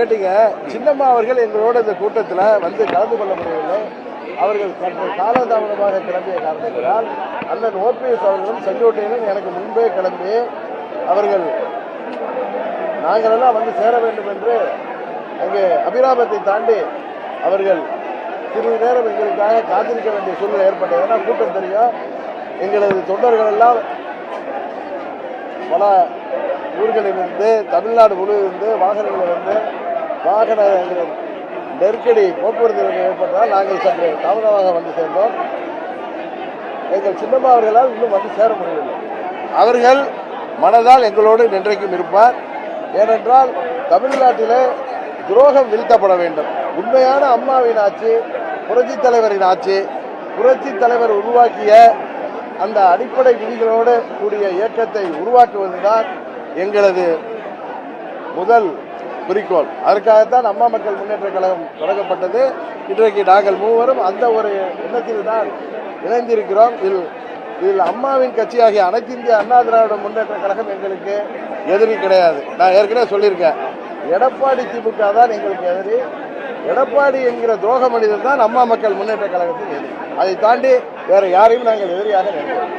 கேட்டீங்க சின்னம்மா அவர்கள் எங்களோட இந்த கூட்டத்தில் வந்து கலந்து கொள்ள முடியவில்லை. அவர்கள் சற்று காலதாமதமாக கிளம்பிய காரணத்தினால் அண்ணன் ஓபிஎஸ் அவர்களும் செங்கோட்டையிலும் எனக்கு முன்பே கிளம்பி அவர்கள் நாங்களெல்லாம் வந்து சேர வேண்டும் என்று அங்கே அபிராமத்தை தாண்டி அவர்கள் சிறிது நேரம் எங்களுக்காக காத்திருக்க வேண்டிய சூழ்நிலை ஏற்பட்டது. ஏன்னா கூட்டம் தெரியும். எங்களது தொண்டர்கள் எல்லாம் பல ஊர்களிலிருந்து தமிழ்நாடு முழுவதிலிருந்து வாகனங்களிலிருந்து வாகன நெருக்கடி போக்குவரத்து ஏற்பட்டால் ஏற்பட்டதால் நாங்கள் சற்று தாமதமாக வந்து சேர்ந்தோம். எங்கள் சின்னம்மா அவர்களால் இன்னும் வந்து சேர முடியவில்லை. அவர்கள் மனதால் எங்களோடு நின்றைக்கும் இருப்பார். ஏனென்றால் தமிழ்நாட்டிலே துரோகம் வீழ்த்தப்பட வேண்டும். உண்மையான அம்மாவின் ஆட்சி புரட்சித் தலைவரின் ஆட்சி புரட்சி தலைவர் உருவாக்கிய அந்த அடிப்படை விதிகளோடு கூடிய இயக்கத்தை உருவாக்குவதுதான் எங்களது முதல் குறிக்கோள். அதற்காகத்தான் அம்மா மக்கள் முன்னேற்ற கழகம் தொடங்கப்பட்டது. இன்றைக்கு நாங்கள் மூவரும் அந்த ஒரு எண்ணத்தில் தான் இணைந்திருக்கிறோம். இதில் இதில் அம்மாவின் கட்சியாகிய அனைத்து இந்திய அண்ணா திராவிட முன்னேற்ற கழகம் எங்களுக்கு எதிரி கிடையாது. நான் ஏற்கனவே சொல்லியிருக்கேன். எடப்பாடி திமுக தான் எங்களுக்கு எதிரி. எடப்பாடி என்கிற துரோக மனிதர் தான் அம்மா மக்கள் முன்னேற்ற கழகத்தின் எதிரி. அதை தாண்டி வேற யாரையும் நாங்கள் எதிரியாக நினைக்கிறோம்